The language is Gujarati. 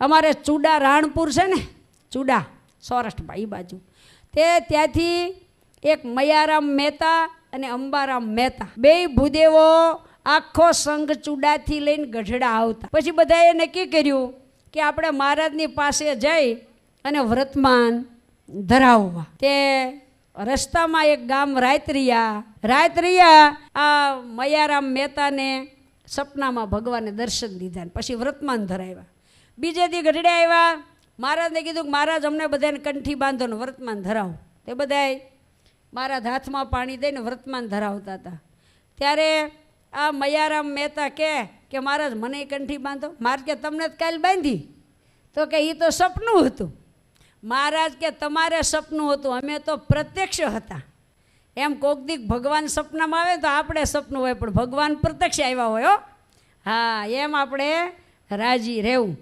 અમારે ચૂડા રાણપુર છે ને, ચૂડા સૌરાષ્ટ્રમાં એ બાજુ. તે ત્યાંથી એક મયારામ મહેતા અને અંબારામ મહેતા. બેય ભૂદેવો આખો સંઘ ચૂડાથી લઈને ગઢડા આવતા. પછી બધાએ નક્કી કર્યું કે આપણે મહારાજની પાસે જઈ અને વ્રતમાન ધરાવવા. તે રસ્તામાં એક ગામ રાયત્રિયા રાયત્રિયા આ મયારામ મહેતાને સપનામાં ભગવાને દર્શન દીધા પછી વ્રતમાન ધરાવ્યા. બીજે દી ગઢડે આવ્યા. મહારાજને કીધું કે મહારાજ, અમને બધાને કંઠી બાંધો ને વર્તમાન ધરાવો. તે બધાય મહારાજ હાથમાં પાણી દઈને વર્તમાન ધરાવતા હતા. ત્યારે આ મયારામ મહેતા કહે કે, મહારાજ, મને કંઠી બાંધો. મારે કે, તમને જ કાલ બાંધી. તો કે એ તો સપનું હતું. મહારાજ કે, તમારે સપનું હતું. અમે તો પ્રત્યક્ષ હતા. એમ કોક દીક ભગવાન સપનામાં આવે તો આપણે સપનું હોય, પણ ભગવાન પ્રત્યક્ષ આવ્યા હોય હા, એમ આપણે રાજી રહેવું.